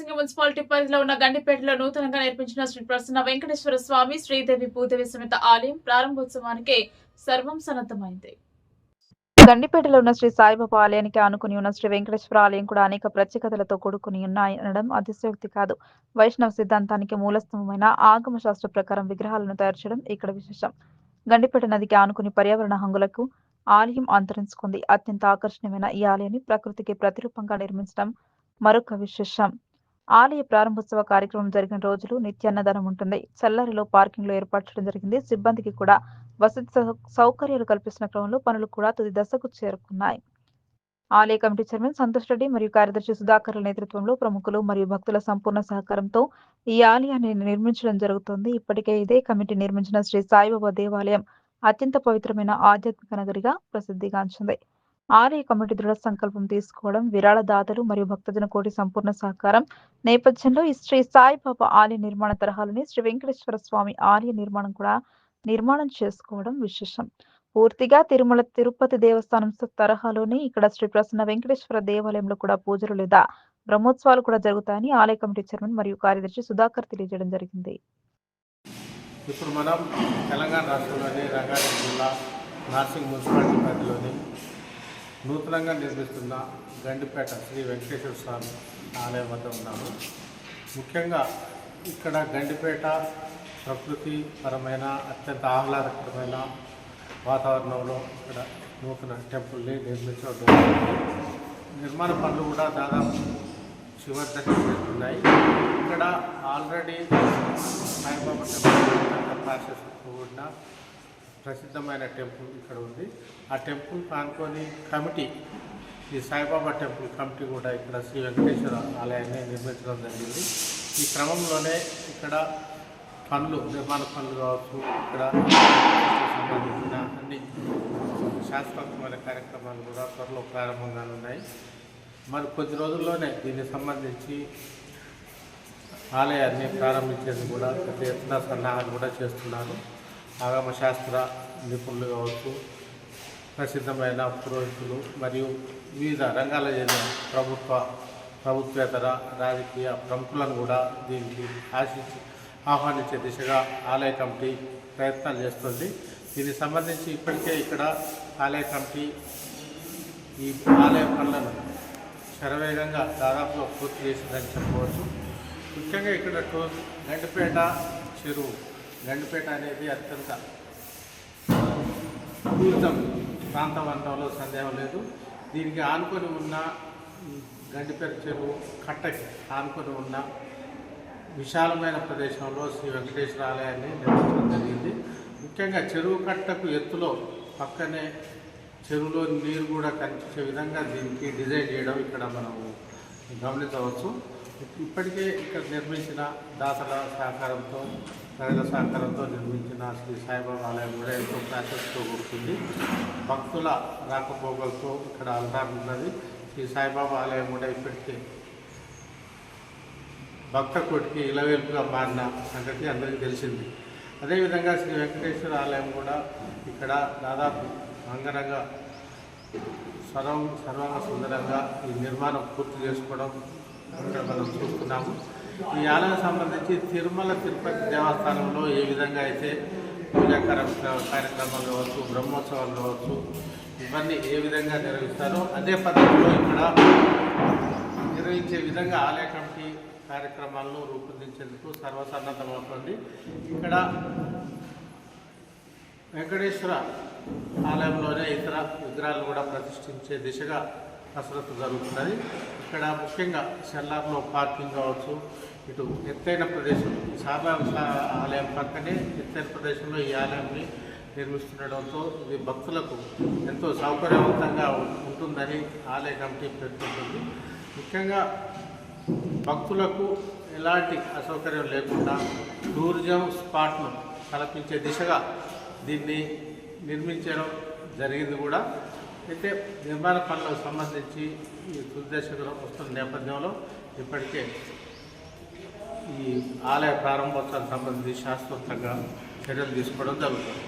Rangareddy municipality పరిధిలో ఉన్న గండిపేటలో నూతనంగా నిర్మించిన శ్రీ ప్రసన్న వెంకటేశ్వర స్వామి శ్రీదేవి భూదేవి సమేత ఆలయం ప్రారంభోత్సవానికి సర్వం సన్నద్ధమైంది. గండిపేటలో ఉన్న శ్రీ సాయిబాబా ఆలయానికి ఆనుకుని ఉన్న శ్రీ వెంకటేశ్వర ఆలయం కూడా అనేక ప్రత్యేకతలతో కూడుకుని ఉన్నాయనడం అతిశయోక్తి కాదు. వైష్ణవ సిద్ధాంతానికి మూలస్తంభమైన ఆగమ శాస్త్ర ప్రకారం విగ్రహాలను తయారు చేయడం ఇక్కడ విశేషం. గండిపేట నదికి ఆనుకుని పర్యావరణ హంగులకు ఆలయం అంతరించుకుంది. అత్యంత ఆకర్షణీయమైన ఈ ఆలయాన్ని ప్రకృతికి ప్రతిరూపంగా నిర్మించడం మరొక విశేషం. ఆలయ ప్రారంభోత్సవ కార్యక్రమం జరిగిన రోజులు నిత్యాన్నదానం ఉంటుంది. చల్లారిలో పార్కింగ్లో ఏర్పాటు చేయడం జరిగింది. సిబ్బందికి కూడా వసతి సౌ- సౌకర్యాలు కల్పిస్తున్న క్రమంలో పనులు కూడా తుది దశకు చేరుకున్నాయి. ఆలయ కమిటీ చైర్మన్ సంతోష్ రెడ్డి మరియు కార్యదర్శి సుధాకర్ల నేతృత్వంలో ప్రముఖులు మరియు భక్తుల సంపూర్ణ సహకారంతో ఈ ఆలయాన్ని నిర్మించడం జరుగుతుంది. ఇప్పటికే ఇదే కమిటీ నిర్మించిన శ్రీ సాయిబాబా దేవాలయం అత్యంత పవిత్రమైన ఆధ్యాత్మిక నగరిగా ప్రసిద్ధిగాంచింది. ఆలయ కమిటీ దృఢ సంకల్పం తీసుకోవడం విరాళ దాతలు మరియు భక్తజన కోటి సంపూర్ణ సహకారం. నేపథ్యంలో ఈ శ్రీ సాయిబాబా ఆలయ నిర్మాణ తరహాలని శ్రీ వెంకటేశ్వర స్వామి ఆలయ నిర్మాణం కూడా నిర్మాణం చేసుకోవడం విశేషం. పూర్తిగా తిరుమల తిరుపతి దేవస్థానం తరహాలోనే ఇక్కడ శ్రీ ప్రసన్న వెంకటేశ్వర దేవాలయంలో కూడా పూజలు లేదా బ్రహ్మోత్సవాలు కూడా జరుగుతాయని ఆలయ కమిటీ చైర్మన్ మరియు కార్యదర్శి సుధాకర్ తెలియజేయడం జరిగింది. ఇప్పుడు మనం తెలంగాణ రాష్ట్రంలోని రంగారెడ్డి జిల్లా నార్సింగ్ మున్సిపాలిటీ పరిధిలోని నూతనంగా నిర్మిస్తున్న గండిపేట శ్రీ వెంకటేశ్వర స్వామి ఆలయం వద్ద ఉన్నాము. ముఖ్యంగా ఇక్కడ గండిపేట ప్రకృతి పరమైన అత్యంత ఆహ్లాదకరమైన వాతావరణంలో ఇక్కడ నూతన టెంపుల్ని నిర్మించడం నిర్మాణ పనులు కూడా దాదాపు చివరి దశకు ఇక్కడ ఆల్రెడీ సాయిబాబా టెంపుల్ ప్రాసెస్ కూడిన ప్రసిద్ధమైన టెంపుల్ ఇక్కడ ఉంది. ఆ టెంపుల్ పాల్గొని కమిటీ ఈ సాయిబాబా టెంపుల్ కమిటీ కూడా ఇక్కడ శ్రీ వెంకటేశ్వర ఆలయాన్ని నిర్మించడం జరిగింది. ఈ క్రమంలోనే ఇక్కడ పనులు నిర్మాణ పనులు కావచ్చు ఇక్కడ సంబంధించిన అన్ని శాస్త్రోక్తమైన కార్యక్రమాలు కూడా త్వరలో ప్రారంభం కానున్నాయి మరి కొద్ది రోజుల్లోనే దీనికి సంబంధించి ఆలయాన్ని ప్రారంభించేందుకు కూడా పెద్ద ఎత్తున సన్నాహాలు కూడా చేస్తున్నారు ఆగమశాస్త్ర నిపుణులు కావచ్చు ప్రసిద్ధమైన పురోహితులు మరియు వివిధ రంగాల చెందిన ప్రభుత్వ ప్రభుత్వేతర రాజకీయ ప్రముఖులను కూడా దీనికి ఆశించి ఆహ్వానించే దిశగా ఆలయ కమిటీ ప్రయత్నాలు చేస్తుంది. దీనికి సంబంధించి ఇప్పటికే ఇక్కడ ఆలయ కమిటీ ఈ ఆలయ పనులను శరవేగంగా దాదాపుగా పూర్తి చేసిందని చెప్పవచ్చు ముఖ్యంగా ఇక్కడ టూ గండిపేట చెరువు గండిపేట అనేది అత్యంత టూరిజం ప్రాంతం అనడంలో సందేహం లేదు. దీనికి ఆనుకొని ఉన్న గండిపేట చెరువు కట్టకి ఆనుకొని ఉన్న విశాలమైన ప్రదేశంలో శ్రీ వెంకటేశ్వర ఆలయాన్ని నిర్మించడం జరిగింది. ముఖ్యంగా చెరువు కట్టకు ఎత్తులో పక్కనే చెరువులో నీరు కూడా కనిపించే విధంగా దీనికి డిజైన్ చేయడం ఇక్కడ మనము గమనించవచ్చు. ఇప్పటికే ఇక్కడ నిర్మించిన దాతల సహకారంతో ప్రజల సహకారంతో నిర్మించిన శ్రీ సాయిబాబా ఆలయం కూడా ఎంతో ప్రాచస్తో కూడుతుంది భక్తుల రాకపోకలతో ఇక్కడ అల్లారున్నది శ్రీ సాయిబాబా ఆలయం కూడా ఇప్పటికే భక్త కోటికి ఇలవేల్పుగా మారిన సంగతి అందరికీ తెలిసింది. అదేవిధంగా శ్రీ వెంకటేశ్వర ఆలయం కూడా ఇక్కడ దాదాపు అంగరంగ సర్వ సర్వాంగ సుందరంగా ఈ నిర్మాణం పూర్తి చేసుకోవడం మనం చూస్తున్నాము ఈ ఆలయం సంబంధించి తిరుమల తిరుపతి దేవస్థానంలో ఏ విధంగా అయితే పూజా కార్యక్రమాలు కావచ్చు బ్రహ్మోత్సవాలు కావచ్చు ఇవన్నీ ఏ విధంగా నిర్వహిస్తారో అదే పద్ధతిలో ఇక్కడ నిర్వహించే విధంగా ఆలయ కమిటీ కార్యక్రమాలను రూపొందించేందుకు సర్వసన్నద్ధమవుతుంది ఇక్కడ వెంకటేశ్వర ఆలయంలోనే ఇతర విగ్రహాలు కూడా ప్రతిష్ఠించే దిశగా కసరత్తు జరుగుతున్నది ఇక్కడ ముఖ్యంగా సెల్లార్లో పార్కింగ్ కావచ్చు ఇటు ఎత్తైన ప్రదేశం సాధారణ ఆలయం పక్కనే ఎత్తైన ప్రదేశంలో ఈ ఆలయాన్ని నిర్మిస్తుండడంతో ఇది భక్తులకు ఎంతో సౌకర్యవంతంగా ఉంటుందని ఆలయ కమిటీ పేర్కొంటుంది. ముఖ్యంగా భక్తులకు ఎలాంటి అసౌకర్యం లేకుండా టూరిజం స్పాట్ను కల్పించే దిశగా దీన్ని నిర్మించడం జరిగింది కూడా. అయితే నిర్మాణ పనులకు సంబంధించి ఈ తుదిదశకు వస్తున్న నేపథ్యంలో ఇప్పటికే ఈ ఆలయ ప్రారంభోత్సవానికి సంబంధించి శాశ్వతంగా చర్యలు తీసుకోవడం జరుగుతుంది.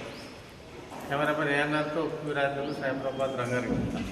కెమెరామెన్ ఏఎన్ఆర్తో క్యూరాజులు సైబరాబాద్ రంగారెడ్డి.